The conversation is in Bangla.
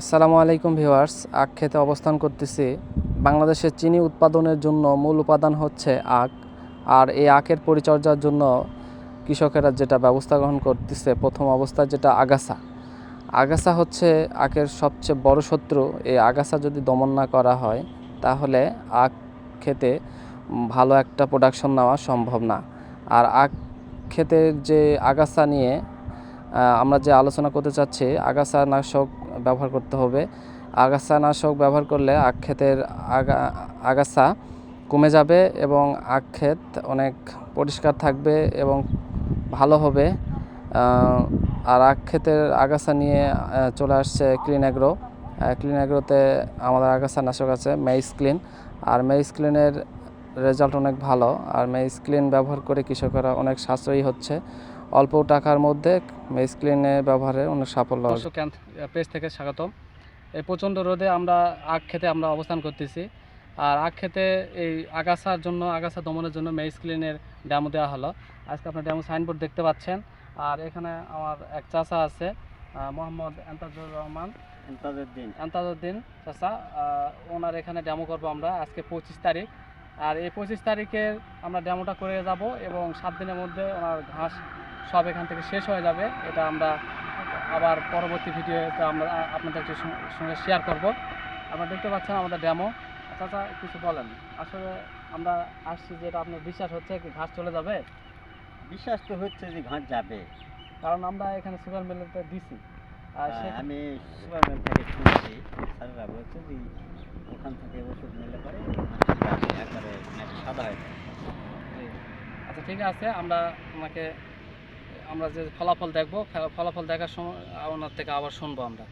আসসালামু আলাইকুম ভিউয়ার্স, আখ খেতে অবস্থান করতেছি। বাংলাদেশের চিনি উৎপাদনের জন্য মূল উপাদান হচ্ছে আখ। আর এই আখের পরিচর্যার জন্য কৃষকেরা যেটা ব্যবস্থা গ্রহণ করতেছে, প্রথম অবস্থায় যেটা আগাছা। আগাছা হচ্ছে আখের সবচেয়ে বড় শত্রু। এই আগাছা যদি দমন না করা হয়, তাহলে আখ খেতে ভালো একটা প্রোডাকশন নেওয়া সম্ভব না। আর আখ ক্ষেতের যে আগাছা নিয়ে আমরা যে আলোচনা করতে চাচ্ছি আগাছা নাশক ব্যবহার করতে হবে। আগাছা নাশক ব্যবহার করলে আখ ক্ষেতের আগা, আগাছা কমে যাবে এবং আখ ক্ষেত অনেক পরিষ্কার থাকবে এবং ভালো হবে। আর আখ ক্ষেতের আগাছা নিয়ে চলে আসছে ক্লিন অ্যাগ্রো ক্লিন অ্যাগ্রোতে আমাদের আগাছা নাশক আছে মেইস ক্লিন আর মেইস ক্লিনের রেজাল্ট অনেক ভালো। আর মেইস ক্লিন ব্যবহার করে কৃষকেরা অনেক সাশ্রয়ী হচ্ছে। অল্প টাকার মধ্যে ক্লিনের ব্যবহারে অনেক সাফল্য ক্যাম্প পেজ থেকে স্বাগতম। এই প্রচণ্ড রোদে আমরা আখ খেতে আমরা অবস্থান করতেছি। আর আখ খেতে এই আগাছার জন্য আগাছা দমনের জন্য মেইস ক্লিনের ড্যামো দেওয়া হলো। আজকে আপনার ড্যামো সাইনবোর্ড দেখতে পাচ্ছেন। আর এখানে আমার এক চাচা আছে মোহাম্মদ এন্তাজুর রহমান। দিন আন্তাজউদ্দিন চাচা আহ, ওনার এখানে ড্যামো করব আমরা আজকে পঁচিশ তারিখ। আর এই পঁচিশ তারিখে আমরা ড্যামোটা করে যাব এবং সাত দিনের মধ্যে ওনার ঘাস সব এখান থেকে শেষ হয়ে যাবে। এটা আমরা আবার পরবর্তী ভিডিওতে আমরা আ- আপনাদের সঙ্গে- শেয়ার করব। আপনারা দেখতে পাচ্ছেন আমাদের ডেমো চাচা কিছু বলেন। আসলে আমরা আসছি যে এটা আপনার বিশ্বাস হচ্ছে কি ঘাস চলে যাবে? বিশ্বাস তো হচ্ছে যে ঘাট যাবে। কারণ আমরা এখানে সুগার মিলতে দিছি। আর হ্যাঁ, আমি সুপারম্যান থেকে শুনছি স্যাররা বলছে যে ওখান থেকে ওষুধ নিলে পরে একবারে সাদা হয়ে। আচ্ছা ঠিক আছে। আমরা ওনাকে আমরা যে ফলাফল দেখব ফলাফল দেখার সময় ওনার থেকে আবার শুনব আমরা।